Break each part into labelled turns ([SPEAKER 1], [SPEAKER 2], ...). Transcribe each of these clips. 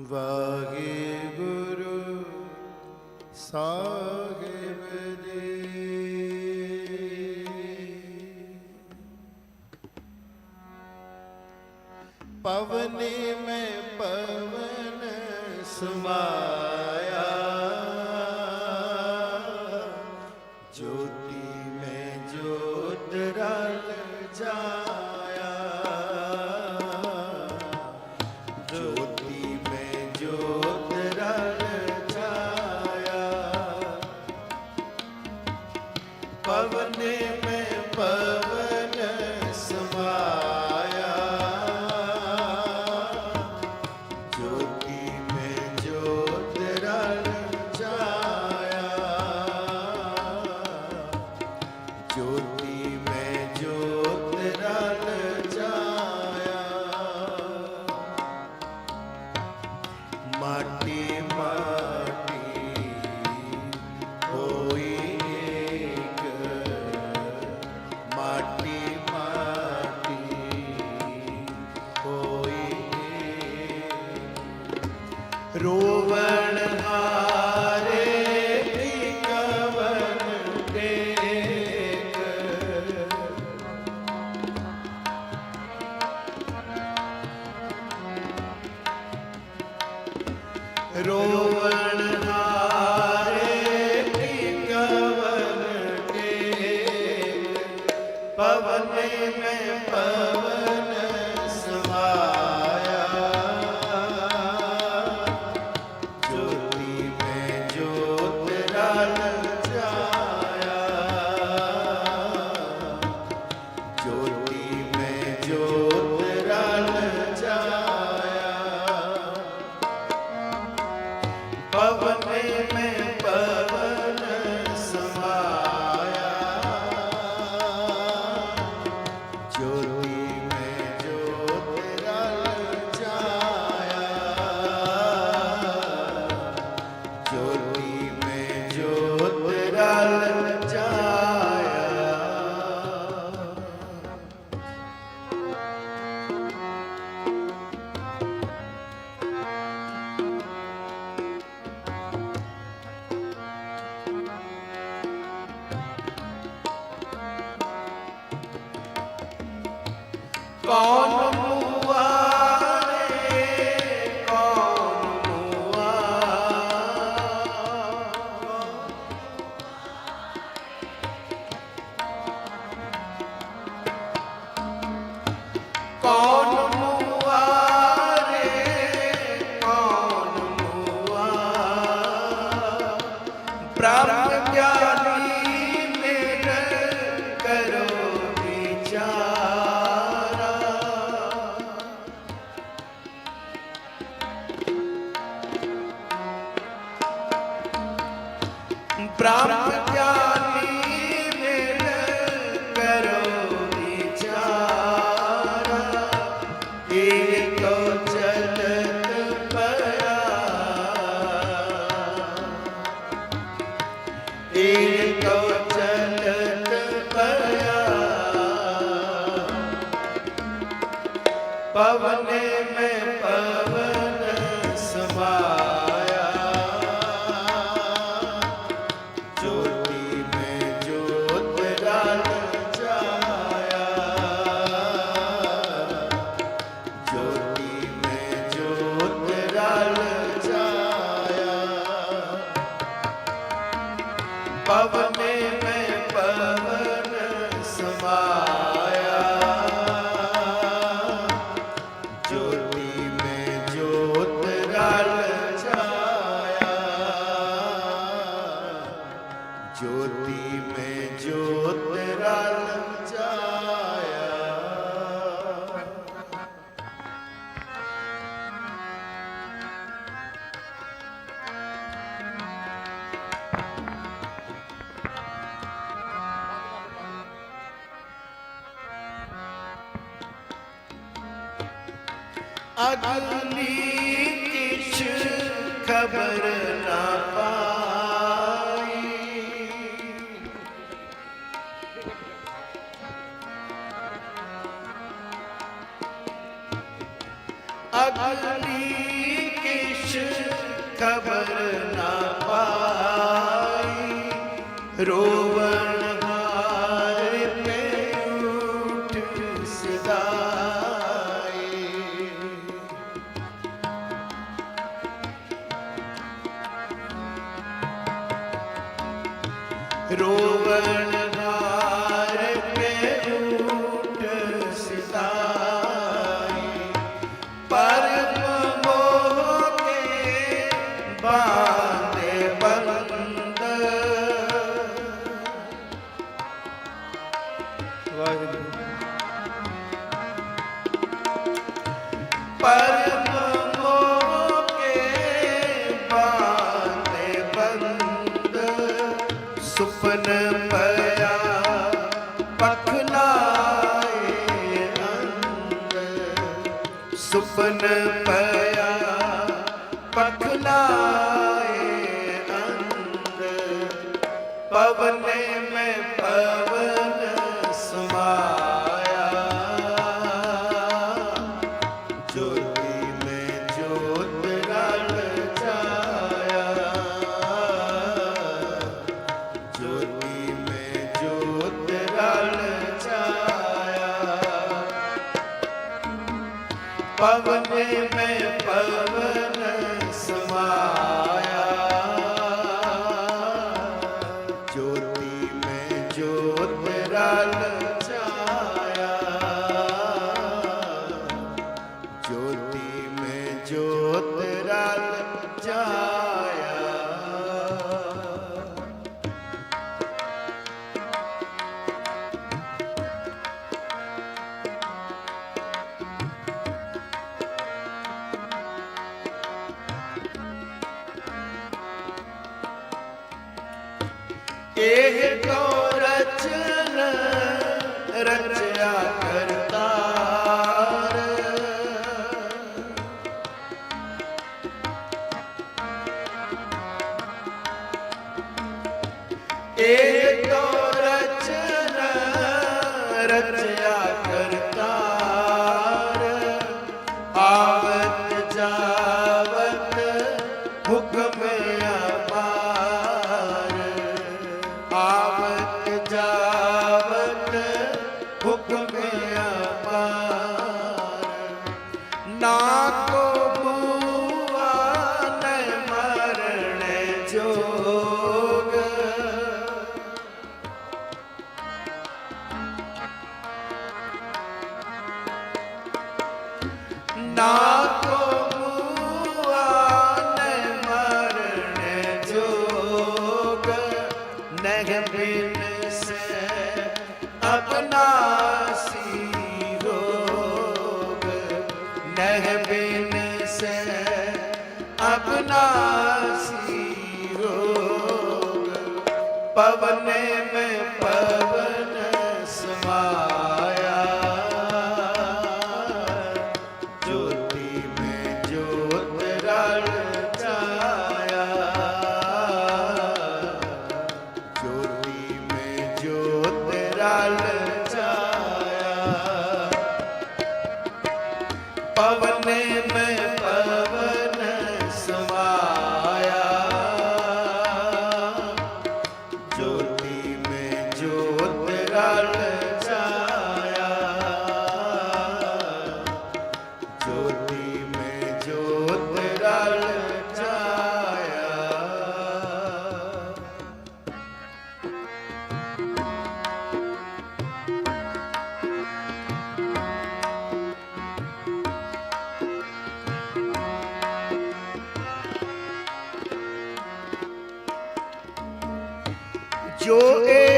[SPEAKER 1] ਵਾਹਿਗੁਰੂ ਸਾਹਿਬ ਜੀ। ਪਵਨੀ ਮੈਂ ਪਵਨ ਸਮਾਇਆ। ਜੋਤੀ પ્રાપ્ત ਖਬਰ ਨਾ ਪਾਈ। ਅਗਲੀ ਕਿਸ਼ ਖਬਰ रोवण ਜੋਤ ਰਲ ਜਾ ਨਾ नह बिन से अपना सी रोग पवन में पवन में Joe. Eh.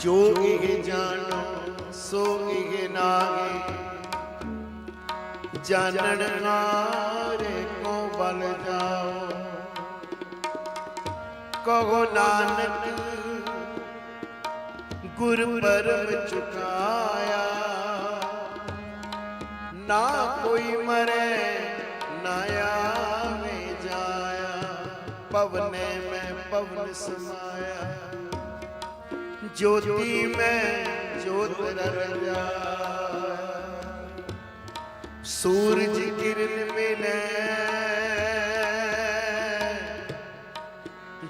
[SPEAKER 1] ਜੋ ਇਹ ਜਾਣੋ, ਸੋ ਇਹ ਨਾਹੀ। ਜਾਣਨ ਹਾਰੇ ਕੋ ਬਲ ਜਾਓ। ਕਹੋ ਨਾਨਕ ਗੁਰ ਪਰਮ ਚੁਕਾਇਆ। ਨਾ ਕੋਈ ਮਰੇ, ਨਾ ਆਵੇ ਜਾਇਆ। ਪਵਨੇ ਮੈਂ ਪਵਨ ਸਮਾਇਆ। ਜੋਤੀ ਮੈਂ ਜੋਤ ਰਜਾ ਸੂਰਜ ਕਿਰਨ ਮਿਲੇ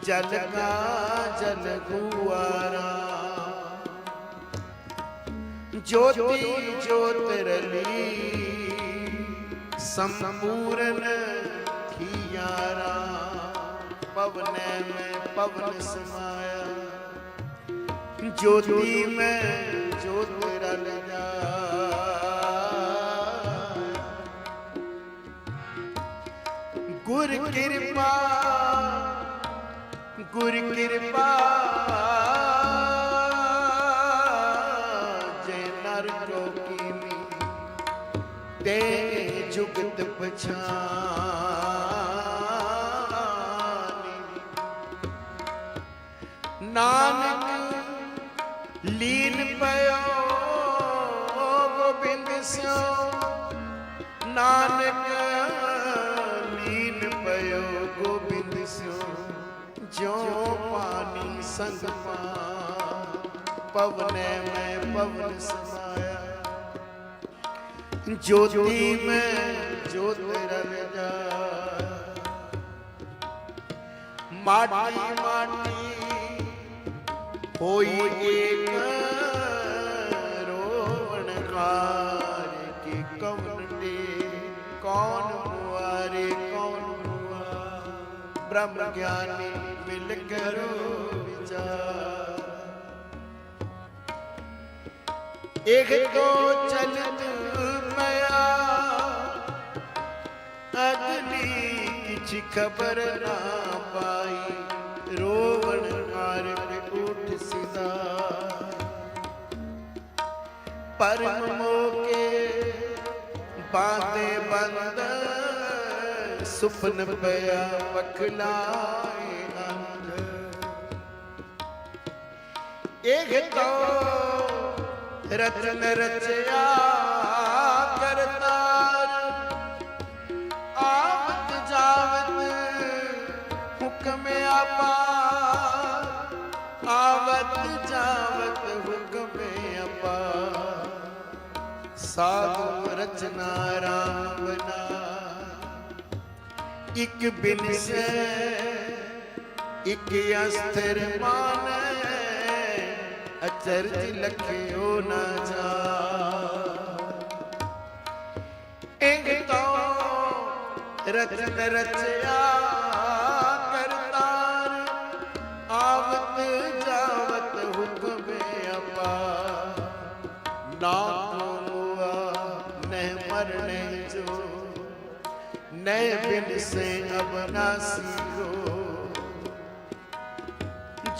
[SPEAKER 1] ਜਲ ਕਾ ਜਲ ਗੁਆਰਾ ਜੋਤੀ ਜੋਤ ਰਲੀ ਸੰਪੂਰਨ ਥੀਆਰਾ ਪਵਨੇ ਮੈਂ ਪਵਨ ਸਮਾਇਆ ਜੋਤੀ ਮੈਂ, ਜੋਤ ਰਲ ਜਾ ਗੁਰ ਕਿਰਪਾ ਗੁਰ ਕਿਰਪਾ, ਜੇ ਨਰ ਕੋ ਕੀਨੀ ਤੇ ਜੁਗਤ ਪਛਾਨੀ ਨਾਨਕ ਲੀਨ ਪਇਓ ਗੋਬਿੰਦ ਸਿਓ। ਨਾਨਕ ਲੀਨ ਪਇਓ ਗੋਬਿੰਦ ਸਿਓ। ਜੋ ਪਾਣੀ ਸੰਗ ਪਾ ਪਵਨੇ ਮੈਂ ਪਵਨ ਸਮਾਇਆ। ਜੋਤੀ ਮੈਂ ਜੋਤ ਰਲ ਜਾ ਮਾਟੀ ਮਾਟੀ ਹੋਈ ਏਕ ਰੋਵਣ ਕਾਰ ਕੀ ਕਵਨ ਦੇ ਕੌਣ ਮੁਆਰੇ, ਕੌਣ ਮੁਆ ਬ੍ਰਹਮ ਗਿਆਨੀ ਮਿਲ ਕਰੋ ਵਿਚਾਰ। ਇੱਕ ਤੋਂ ਚਲਤ ਪਿਆ, ਅਗਲੀ ਕਿਛ ਖਬਰ ਨਾ ਪਰਮ ਮੋਕੇ ਬਾਂਦੇ ਬੰਦ ਸੁਪਨ ਪਿਆ ਪਖਲਾਏ ਅੰਧ। ਇਹ ਤੋਂ ਰਤਨ ਰਚਿਆ ਕਰਤਾਰ। ਆਵਤ ਜਾਵਤ ਹੁਕਮ ਅਪਾਰ ਆਵਤ ਜਾਵਤ ਹੁਕਮ ਸਾਧੂ ਰਚਨਾ ਰਾਮ ਬਨਾ ਇਕ ਬਿਨ ਸੇ, ਇਕ ਅਸਥਿਰ ਮਾਨੈ, ਅਚਰਜ ਲਖਿਓ ਨਾ ਜਾ। ਇੰਗ ਤੋਂ ਰਚਨ ਰਚਿਆ ਨਹਿ ਬਿਨ ਸੇ ਅਬਨਾਸੀ ਕੋ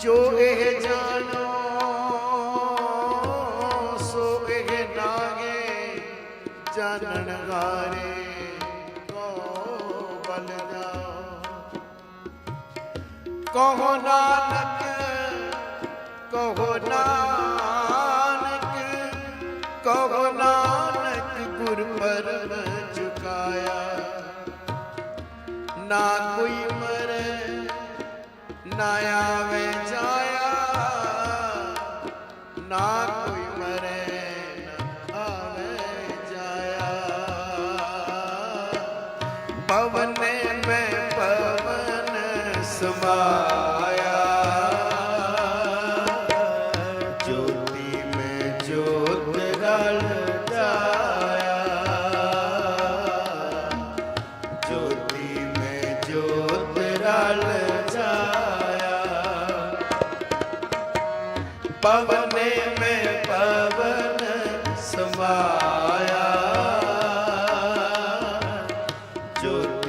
[SPEAKER 1] ਜੋ ਇਹ ਜਾਣੋ, ਸੋ ਇਹ ਨਾਗੇ ਜਾਣਨ ਹਾਰੇ ਕੋ ਬਲ ਜਾਓ। ਕਹੋ ਨਾਨਕ ਕਹੋ ਨਾਨਕ ਨਾ ਕੋਈ ਮਰੇ ਨਾ ਆਵੇ ਜਾਇਆ, ਨਾ ਕੋਈ ਮਰੇ, ਨਾ ਆਵੇ ਜਾਇਆ। ਪਵਨ ਮੈਂ ਪਵਨ ਸਮਾ ਜੋਤੀ